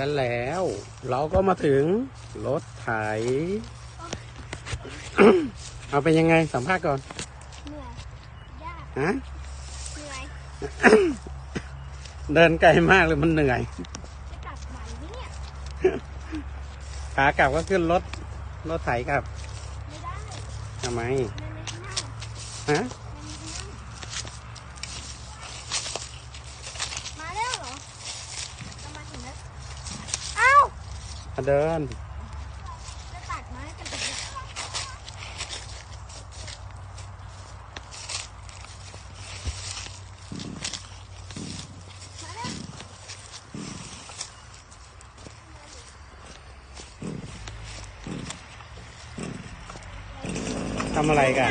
และแล้ว เราก็มาถึงรถไถ เอาเป็นยังไงสัมภาษณ์ก่อนเหนื่อยยากฮะเหนื่อยเดินไกลมากเลยมันเหนื่อยจะกลับไหวไหมเนี่ยขากลับก็ขึ้นรถรถไถกลับไม่ได้ทำไมมันไม่ที่นั่งฮะ มันไม่ที่นั่งมาแล้วเหรอจะมาถึงแล้วเอ้า มา เดินจะตัดไม้กันเนี่ยทำอะไรกัน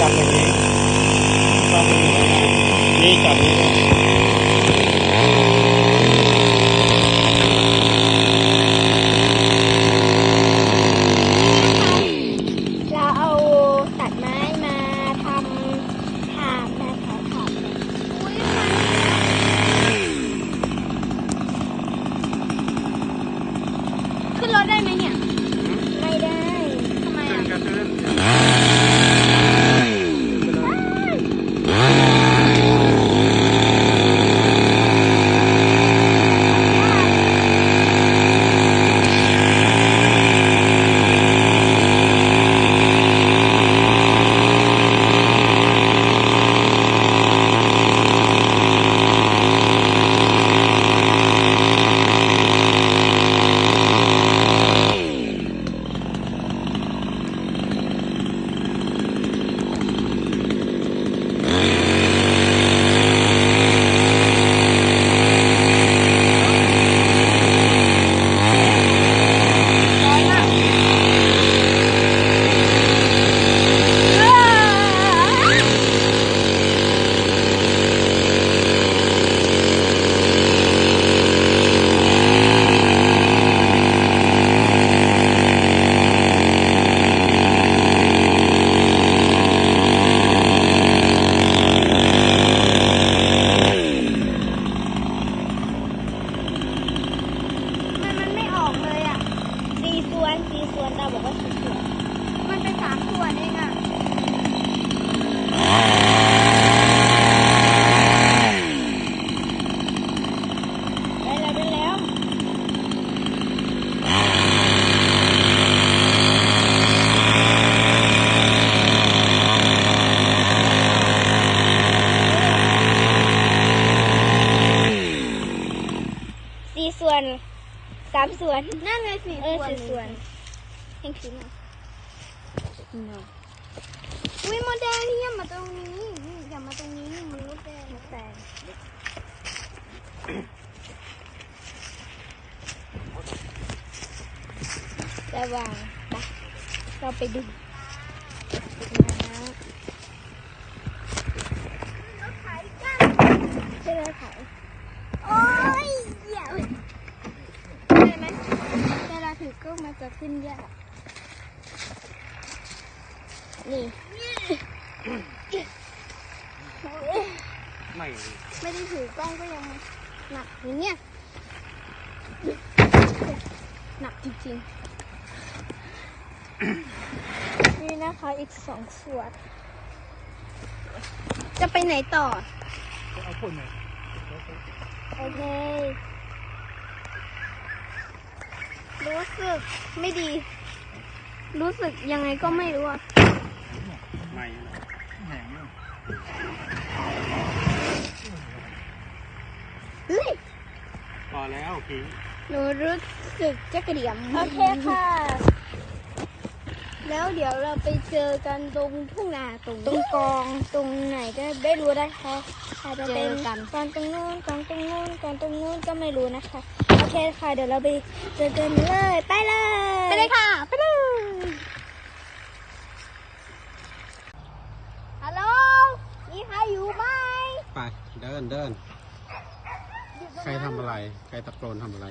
จับอย่างนี้จับอย่างนี้ นี่จับนี้เราเอาตัดไม้มาทำถามนะคะถามอุ้ยขึ้นรถได้ไหมเนี่ย วนนั่นไงสี่ส่วนสี่ส่วนเห็นถือมาอุ้ยมดแดงนี่อย่ามาตรงนี้นี่อย่ามาตรงนี้นี่มันมดแดงมดแดงระวังไปเราไปดูนะรถไถกันใช่รถไถโอ้ยเหี้ยได้ไหมเวลาถือกล้องมันจะขึ้นยากนี่ ไม่ได้ถือกล้องก็ยังหนักไหมเนี่ยหนักจริงๆ นี่นะคะอีกสองส่วน จะไปไหนต่อ เอาคนหน่อยโอเค รู้สึกไม่ดี รู้สึกยังไงก็ไม่รู้อะไม่แหง เฮ้ยพอแล้วพิงหนูรู้สึกจะกระเดียมโอเคค่ะ แล้วเดี๋ยวเราไปเจอกันตรงทุ่งนาตรงตรงกองตรงไหนก็ไม่รู้นะคะอาจจะเป็นกองตรงนู้นกองตรงนู้นกองตรงนู้นก็ไม่รู้นะคะ โอเคค่ะ เดี๋ยวเราไปเจอกันเลย ไปเลย ไปเลยค่ะ ไปเลยฮัลโหลมีใครอยู่ไหมไปเดินเดินใค รทำอะไร ใครตะโกนทำอะไร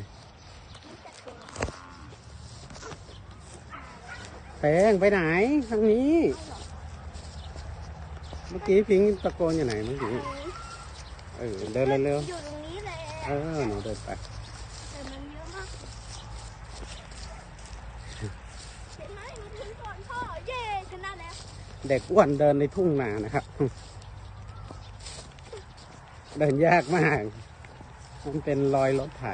แปงไปไหนทางนี้ เมื่อกี้พิงตะโกนอยู่ไหนเมื่อกี้ เออเดินเร็วอยู่ตรงนี้เลยๆเออหนูเดินไป แต่มันเยอะมากเห็นไหมมันถึงก่อนพ่อ เย้ชนะแล้วเด็กอ้วนเดินในทุ่งนานะครับ เดินยากมาก มันเป็นรอยรถไถ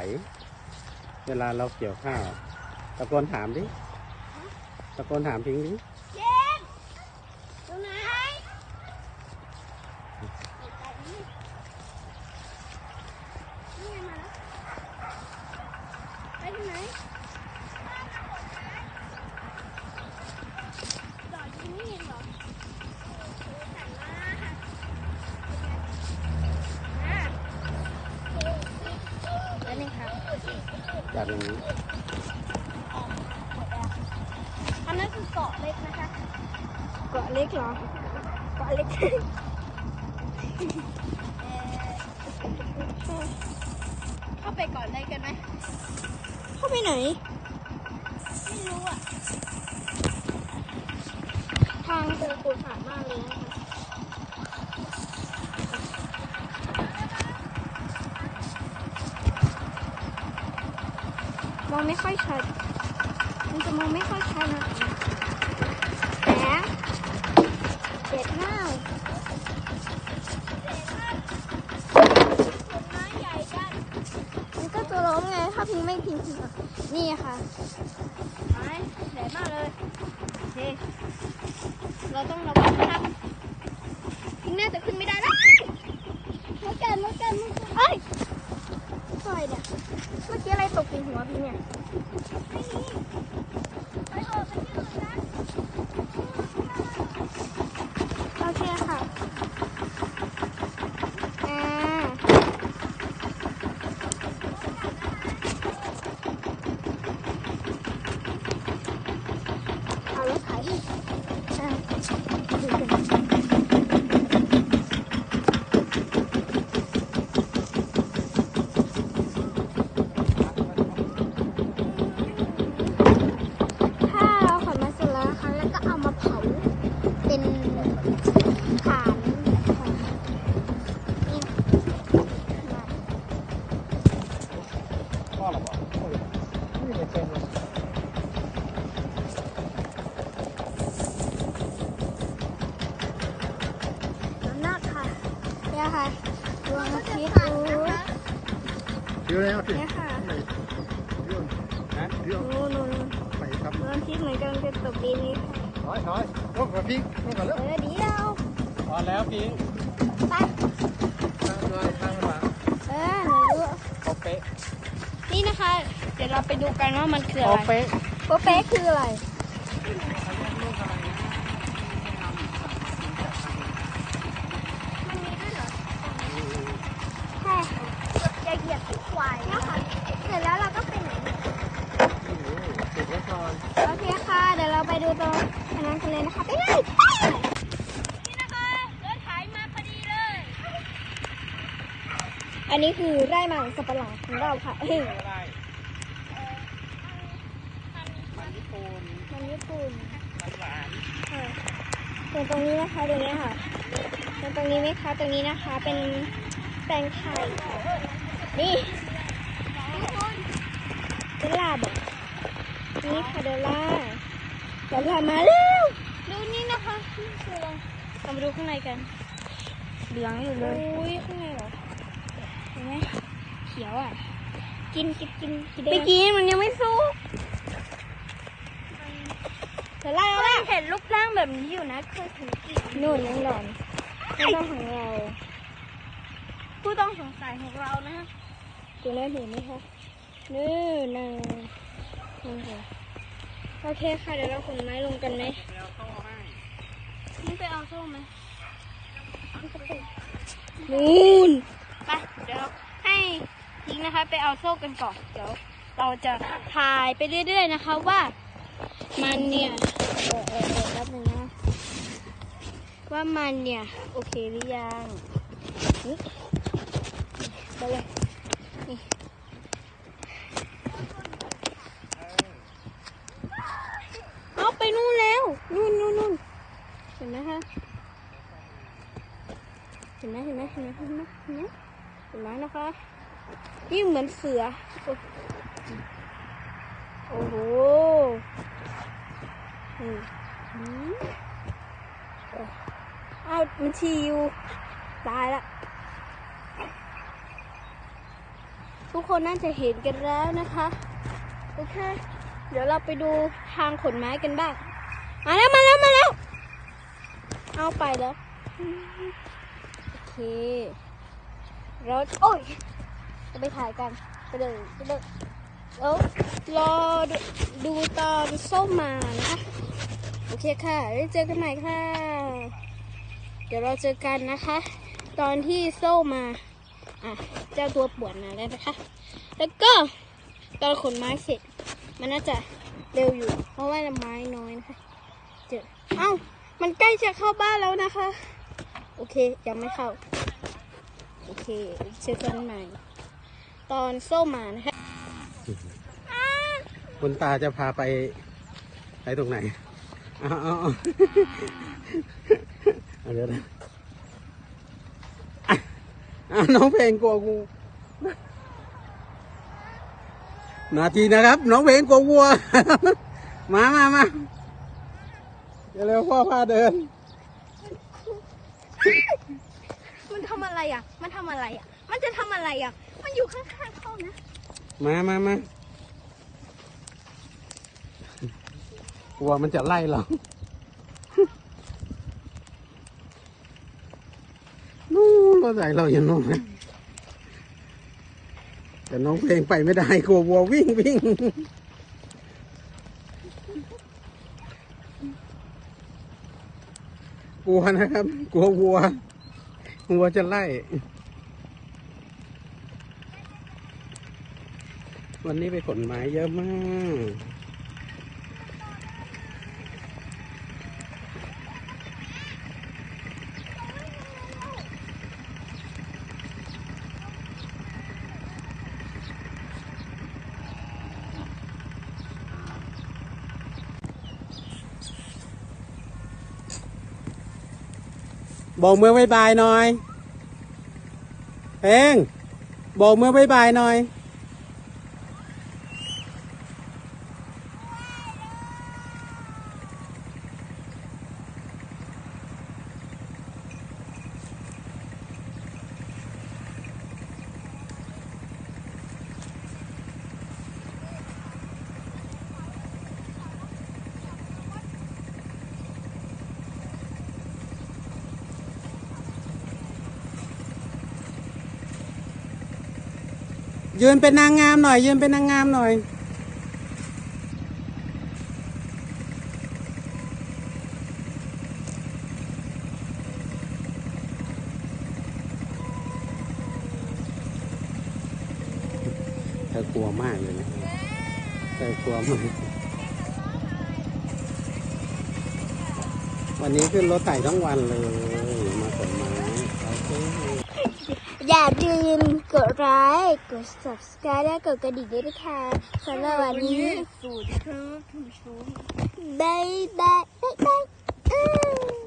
เวลาเราเกี่ยวข้าว ตะโกนถามดิ ตะโกนถามพิงดิ เย้อยู่ไหนนี่ไงมาแล้วไปที่ไหนจอดที่นี่เหรออะแล้วนี่ค่ะ จากอย่างนี้ อันนั้นคือเกาะเล็กนะคะ เกาะเล็กเหรอเกาะเล็กเข้าไปก่อนเลยกันไหมเข้าไปไหน ไม่รู้อะ ทางคือขรุขระมากเลยนะคะมองไม่ค่อยชัด มันจะมองไม่ค่อยชัดนะคะแต่ เจ็ดมากมันก็จะล้มไง ถ้าพิงไม่พิงนี่ค่ะไม้ใหญ่มากเลยโอเคเราต้องระวังนะครับพิงน่าจะขึ้นไม่ได้แล้วมากันมากันมากันเอ้ยอะไรเนี่ย เมื่อกี้อะไรตกใส่หัวพิงเนี่ย ไปออกกันที่อื่นนะโอเคค่ะอ่าเอารถไถอ่าดูกันถ้าเราขนมาเสร็จแล้วนะคะแล้วก็เอามาเผา เป็นฐานของนี่ พ่อหรอวะนี่เป็นเต็มเลยน้ำหนักค่ะเนี่ยค่ะดวงอาทิตย์ดูเดี๋ยวแล้วสิเนี่ยค่ะเรื่องนะเรื่องนู่นนู่นไปครับดวงอาทิตย์เหมือนกำลังจะตกดินนี้ค่ะถอยถอยลงกับพี่ลงกับเร็ว เออเดียว พอแล้วพิง ไป ทางเลยทางหลัง เออหนูรู้ เอาเป๊ะ นี่นะคะ เดี๋ยวเราไปดูกันว่ามันคือเอาอะไรเป๊ะโปเป๊ะคืออะไร มันมีด้วยเหรอ ใช่ค่ะอย่าเหยียบที่ควายนะคะเสร็จแล้วเราก็ไปไหนเนี่ย ติดไว้ก่อน โอเคค่ะ เดี๋ยวเราไปดูตรงอันนั้นกันเลยนะคะ ไปเลยนี่นะคะรถไถมาพอดีเลย อันนี้คือไร่มันสับปะหลังของเราค่ะเฮ้ยอะไรมันญี่ปุ่นมันญี่ปุ่นมันหวานค่ะส่วนตรงนี้นะคะตรงนี้ค่ะส่วนตรงนี้ไหมคะตรงนี้นะคะ เป็นแปลงไทยค่ะนี่เดลล่าบอกนี่ค่ะเดลล่าเดลล่ามาแล้วดูนี่นะคะนี่คืออะไรเรามาดูข้างในกันเหลืองอยู่เลยอุ้ยข้างในเหรอเห็น ไหมเขียวอะ กินกินกินกินได้ไปกินมันยังไม่สุกเดลล่าเดลล่าเห็นรูปร่างแบบนี้อยู่นะเคยถือกินนู่นยังหล่อนนี่ต้องของเรา ผู้ต้องสงสัยของเรานะดูแลเห็นไหมคะนี่นางนี่ค่ะโอเคค่ะเดี๋ยวเราขนไม้ลงกันไหมนี่ไปเอาโซ่ไหมนู่น ดี๋ยวให้ทิ้งนะคะ ไปเอาโซ่กันก่อน เดี๋ยวเราจะถ่ายไปเรื่อย ๆ นะคะว่ามันเนี่ยเออเออเออแป๊บนึงนะ ว่ามันเนี่ย โอเคหรือยังนี่ไปเลยนี่เอาไปนู่นแล้ว นู่นนู่นนู่นเห็นไหมคะ เห็นไหมเห็นไหมเห็นไหมเห็นไหม ห็นไหมเห็นไหมนะคะยิ่เหมือนเสือ โอ้โหอืมอืมอ้าวมันชีอยู่ตายละ ทุกคนน่าจะเห็นกันแล้วนะคะ โอเค เดี๋ยวเราไปดูทางขนไม้กันบ้าง มาแล้ว มาแล้ว มาแล้ว เอาไปแล้ว โอเค รถโอ้ย จะไปถ่ายกันไปเลยไปเลยเออรอดูดูตอนส้มมานะคะโอเคค่ะได้เจอกันใหม่ค่ะ เดี๋ยวเราเจอกันนะคะ ตอนที่โซ่มาอะเจ้าตัวปวนมาแล้วนะคะ แล้วก็ตอนขนไม้เสร็จ มันน่าจะเร็วอยู่ เพราะว่าไม้น้อยนะคะ เจอเอ้ามันใกล้จะเข้าบ้านแล้วนะคะ โอเคยังไม่เข้า โอเคเจอกันใหม่ ตอนโซ่มานะคะคุณตาจะพาไป ไปตรงไหนเอาเอาเอาเอาเดี๋ยวนะอะน้องเพลงกลัวงูนาทีนะครับ น้องเพลงกลัววัว มามามาเดี๋ยวเร็วพ่อพาเดิน ทำอะไรอะ มันทำอะไรอะ มันจะทำอะไรอะ มันอยู่ข้างๆเขานะ มามามา กลัวมันจะไล่เรา นู่นเราใส่เราอย่างนู้นนะแต่น้องเพลงไปไม่ได้กลัววัววิ่งวิ่งกลัวนะครับ กลัววัว วัวจะไล่ วันนี้ไปขนไม้เยอะมาก บอกมือบายบายหน่อยเองบอกมือบายบายหน่อย ยืนเป็นนางงามหน่อย ยืนเป็นนางงามหน่อย เธอกลัวมากเลยนะเธอกลัวมาก วันนี้ขึ้นรถไถทั้งวันเลย มาขนไม้โอเค อย่าลืมกดไลค์กด subscribe และกดกระดิ่งด้วยนะคะสำหรับวันนี้สูตรคือถุงชูบายบายบายบาย